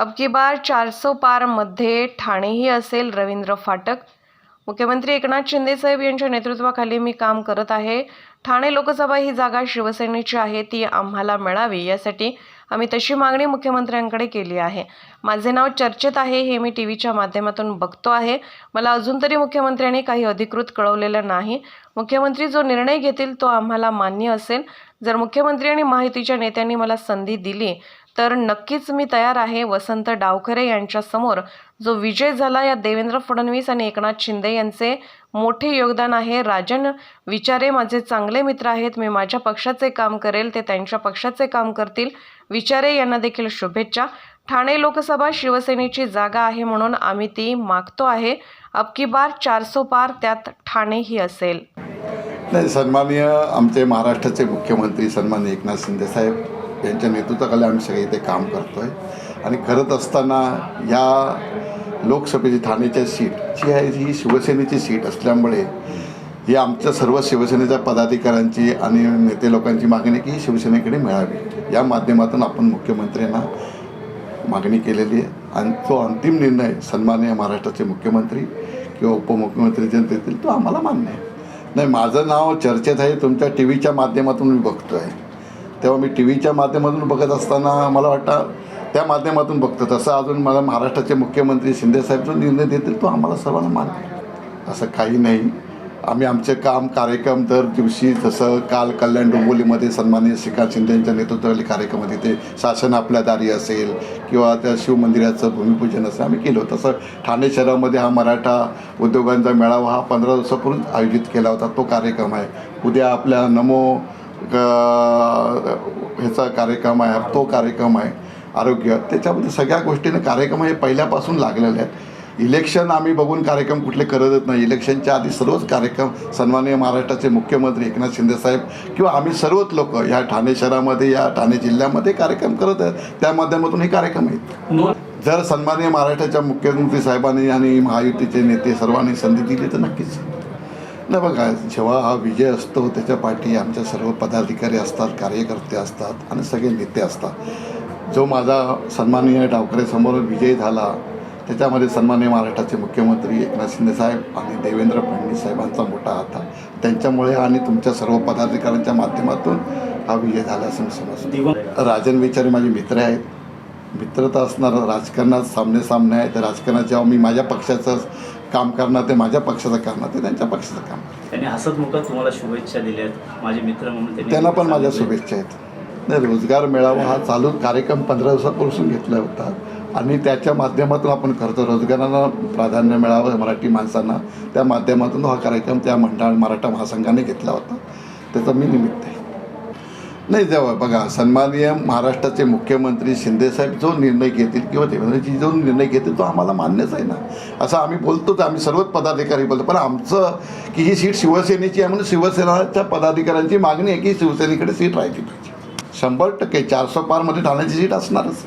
अब की बार चारसो पारमध्ये ठाणेही असेल रवींद्र फाटक. मुख्यमंत्री एकनाथ शिंदेसाहेब यांच्या नेतृत्वाखाली मी काम करत आहे. ठाणे लोकसभा ही जागा शिवसेनेची आहे ती आम्हाला मिळावी यासाठी आम्ही तशी मागणी मुख्यमंत्र्यांकडे केली आहे. माझे नाव चर्चेत आहे हे मी टी व्हीच्या माध्यमातून बघतो आहे. मला अजून तरी मुख्यमंत्र्यांनी काही अधिकृत कळवलेलं नाही. मुख्यमंत्री जो निर्णय घेतील तो आम्हाला मान्य असेल. जर मुख्यमंत्री आणि माहितीच्या नेत्यांनी मला संधी दिली तर नक्कीच मी तयार आहे. वसंत डावखरे यांच्यासमोर. जो विजय झाला या देवेंद्र फडणवीस आणि एकनाथ शिंदे यांचे मोठे योगदान आहे. राजन विचारे माझे चांगले मित्र आहेत. मी माझ्या पक्षाचे काम करेल. ते त्यांच्या पक्षाचे काम करतील. विचारे यांना देखील शुभेच्छा. ठाणे लोकसभा शिवसेनेची जागा आहे म्हणून आम्ही ती मागतो आहे. अब की बार चारसो पार त्यात ठाणेही असेल. नाही सन्माननीय आमचे महाराष्ट्राचे मुख्यमंत्री सन्माननीय एकनाथ शिंदे साहेब. यांच्या नेतृत्वाखाली आम्ही सगळे इथे काम करतो आहे आणि करत असताना या लोकसभेची ठाण्याच्या सीट जी आहे ही शिवसेनेची सीट असल्यामुळे ही आमच्या सर्व शिवसेनेच्या पदाधिकाऱ्यांची आणि नेते लोकांची मागणी की ही शिवसेनेकडे मिळावी. या माध्यमातून आपण मुख्यमंत्र्यांना मागणी केलेली आहे. आणि तो अंतिम निर्णय सन्माननीय महाराष्ट्राचे मुख्यमंत्री किंवा उपमुख्यमंत्री जनतेतील तो आम्हाला मान्य आहे. नाही माझं नाव चर्चेत आहे तुमच्या टी व्हीच्या माध्यमातून मी बघतो आहे तेव्हा मी टी व्हीच्या माध्यमातून बघत असताना मला वाटतं त्या माध्यमातून बघतो. तसं अजून मला महाराष्ट्राचे मुख्यमंत्री शिंदेसाहेब जो निर्णय देतील तो आम्हाला सर्वांना मान्य असं काही नाही. आम्ही आमचे काम कार्यक्रम दर दिवशी जसं काल कल्याण डोंबोलीमध्ये सन्माननीय श्रीकांत शिंदे यांच्या नेतृत्वाखाली कार्यक्रम होते ते शासन आपल्या दारी असेल किंवा त्या शिवमंदिराचं भूमिपूजन असेल आम्ही केलं तसं ठाणे शहरामध्ये हा मराठा उद्योगांचा मेळावा हा पंधरा दिवसापूर्वी आयोजित केला होता. तो कार्यक्रम आहे. उद्या आपल्या नमो ह्याचा कार्यक्रम आहे तो कार्यक्रम आहे आरोग्य त्याच्यामध्ये सगळ्या गोष्टीने कार्यक्रम हे पहिल्यापासून लागलेले आहेत. इलेक्शन आम्ही बघून कार्यक्रम कुठले करतच नाही. इलेक्शनच्या आधी सर्वच कार्यक्रम सन्माननीय महाराष्ट्राचे मुख्यमंत्री एकनाथ शिंदेसाहेब किंवा आम्ही सर्वच लोक या ठाणे शहरामध्ये या ठाणे जिल्ह्यामध्ये कार्यक्रम करत आहेत. त्या माध्यमातून हे कार्यक्रम आहेत. जर सन्माननीय महाराष्ट्राच्या मुख्यमंत्री साहेबांनी आणि महायुतीचे नेते सर्वांनी संधी दिली तर नक्कीच. नाही बघा जेव्हा हा विजय असतो त्याच्या पाठी आमच्या सर्व पदाधिकारी असतात कार्यकर्ते असतात आणि सगळे नेते असतात. जो माझा सन्माननीय डावकरेसमोर विजय झाला त्याच्यामध्ये सन्माननीय महाराष्ट्राचे मुख्यमंत्री एकनाथ शिंदे साहेब आणि देवेंद्र फडणवीस साहेबांचा मोठा हात आहे. त्यांच्यामुळे आणि तुमच्या सर्व पदाधिकाऱ्यांच्या माध्यमातून हा विजय झाला असं मी समजतो. राजन विचारे माझे मित्र आहेत. मित्रता असणार राजकारणात सामने सामने आहे तर राजकारणात जेव्हा मी माझ्या पक्षाचं काम करणार ते माझ्या पक्षाचं करणार ते त्यांच्या पक्षाचं काम. त्यांनी हसत मुखत तुम्हाला शुभेच्छा दिल्या आहेत. माझे मित्र म्हणून त्यांनी पण माझ्या. शुभेच्छा आहेत. नाही रोजगार मेळावा हा चालू कार्यक्रम पंधरा दिवसापासून घेतला होता. आणि त्याच्या माध्यमातून आपण करतो रोजगाराला प्राधान्य मिळावं मराठी माणसांना. त्या माध्यमातून हा कार्यक्रम त्या मंडळ मराठा महासंघाने घेतला होता. त्याचं मी निमित्त आहे. नाही जेव्हा बघा सन्माननीय महाराष्ट्राचे मुख्यमंत्री शिंदेसाहेब जो निर्णय घेतील किंवा देवेंद्रजी जो निर्णय घेतील तो आम्हाला मान्यच आहे ना. असं आम्ही बोलतोच आम्ही सर्वच पदाधिकारी बोलतो पण आमचं की ही सीट शिवसेनेची आहे म्हणून शिवसेनाच्या पदाधिकाऱ्यांची मागणी आहे की शिवसेनेकडे सीट राहायची पाहिजे. शंभर टक्के चारशे पारमध्ये ठाण्याची सीट असणारच.